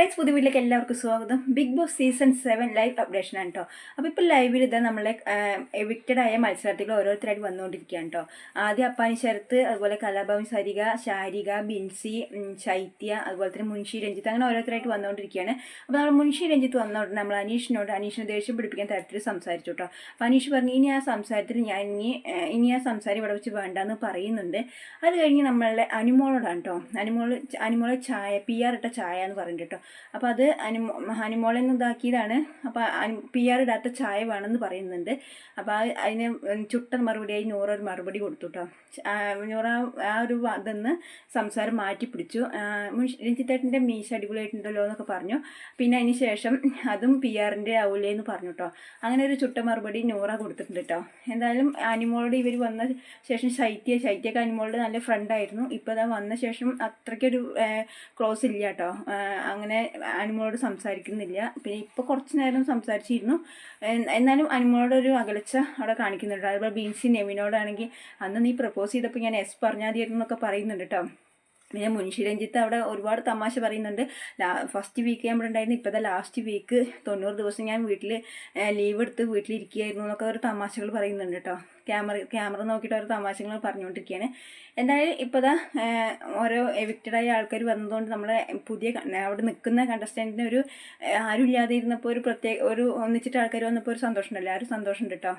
Friends പുതിയ എല്ലാവർക്കും സ്വാഗതം. Big Boss season seven live updation ആണ് കേട്ടോ അപ്പോൾ ഇപ്പോൾ ലൈവിൽ ഇത് നമ്മളെ എവിക്റ്റഡ് ആയ മത്സരാർത്ഥികൾ ഓരോരുത്തരായിട്ട് വന്നുകൊണ്ടിരിക്കുകയാണ് കേട്ടോ ആദ്യം അപ്പാനി ശരത്ത് അതുപോലെ കലാഭവൻ സരിക ശാരിക ബിൻസി ശൈത്യ അതുപോലെ തന്നെ മുൻഷി രഞ്ജിത്ത് അങ്ങനെ ഓരോരുത്തരായിട്ട് വന്നുകൊണ്ടിരിക്കുകയാണ്. അപ്പോൾ നമ്മൾ മുൻഷി രഞ്ജിത്ത് വന്നോട്ട് നമ്മൾ അനീഷിനോട് അനീഷിനെ ദേഷ്യം പിടിപ്പിക്കാൻ തരത്തിൽ സംസാരിച്ചു കേട്ടോ അപ്പോൾ അനീഷ് പറഞ്ഞു ഇനി ആ സംസാരത്തിൽ ഞാൻ ഇനി ഇനി ആ സംസാരം ഇവിടെ വെച്ച് വേണ്ടെന്ന് പറയുന്നുണ്ട്. അത് കഴിഞ്ഞ് നമ്മളുടെ അനുമോളോടാണ് കേട്ടോ അനുമോൾ അനുമോളെ ചായ പി ആർ ഇട്ട ചായ എന്ന് പറഞ്ഞിട്ട് കേട്ടോ അപ്പോൾ അത് അനുമോ അനുമോളെ നിന്ന് ഇതാക്കിയതാണ്. അപ്പോൾ പി ആർ ഇടാത്ത ചായ വേണമെന്ന് പറയുന്നുണ്ട്. അപ്പോൾ അതിന് ചുട്ട മറുപടിയായി നൂറ ഒരു മറുപടി കൊടുത്തു കേട്ടോ നൂറ ആ ഒരു അതെന്ന് സംസാരം മാറ്റി പിടിച്ചു. രഞ്ജിത്തേട്ടന്റെ മീശ അടിപൊളിയായിട്ടുണ്ടല്ലോ എന്നൊക്കെ പറഞ്ഞു. പിന്നെ അതിന് ശേഷം അതും പി ആറിന്റെ ആവൂലേ എന്ന് പറഞ്ഞു കേട്ടോ അങ്ങനെ ഒരു ചുട്ട മറുപടി നൂറ കൊടുത്തിട്ടുണ്ട് കേട്ടോ എന്തായാലും അനിമോളോട് ഇവർ വന്ന ശേഷം ശൈത്യ ശൈത്യൊക്കെ അനിമോളോട് നല്ല ഫ്രണ്ടായിരുന്നു ഇപ്പോൾ ഇതാ വന്ന ശേഷം അത്രയ്ക്കൊരു ക്ലോസ് ഇല്ല കേട്ടോ അങ്ങനെ അനിമോളോട് സംസാരിക്കുന്നില്ല. പിന്നെ ഇപ്പോൾ കുറച്ച് നേരം സംസാരിച്ചിരുന്നു. എന്നാലും അനിമോളോട് ഒരു അകലച്ച അവിടെ കാണിക്കുന്നുണ്ട്. അതുപോലെ ബീൻസി നെവിനോടാണെങ്കിൽ അന്ന് നീ പ്രപ്പോസ് ചെയ്തപ്പോൾ ഞാൻ എസ് പറഞ്ഞാതിരുന്നൊക്കെ പറയുന്നുണ്ട് കേട്ടോ പിന്നെ മുൻഷി രഞ്ജിത്ത് അവിടെ ഒരുപാട് തമാശ പറയുന്നുണ്ട്. ലാ ഫസ്റ്റ് വീക്ക് ഞാൻ ഉണ്ടായിരുന്നു ഇപ്പോഴത്തെ ലാസ്റ്റ് വീക്ക് തൊണ്ണൂറ് ദിവസം ഞാൻ വീട്ടിൽ ലീവ് എടുത്ത് വീട്ടിലിരിക്കുകയായിരുന്നു എന്നൊക്കെ ഒരു തമാശകൾ പറയുന്നുണ്ട് കേട്ടോ. ക്യാമറ ക്യാമറ നോക്കിയിട്ട് ഓരോ തമാശകൾ പറഞ്ഞുകൊണ്ടിരിക്കുകയാണ്. എന്തായാലും ഇപ്പോഴത്തെ ഓരോ എവിക്റ്റഡായ ആൾക്കാർ വന്നതുകൊണ്ട് നമ്മളെ പുതിയ അവിടെ നിൽക്കുന്ന കണ്ടസ്റ്റന്റിന് ഒരു ആരും ഇല്ലാതെ ഇരുന്നപ്പോൾ ഒരു പ്രത്യേക ഒരു ഒന്നിച്ചിട്ട് ആൾക്കാർ വന്നപ്പോൾ ഒരു സന്തോഷമുണ്ടല്ലോ. ആ ഒരു സന്തോഷമുണ്ട് കേട്ടോ.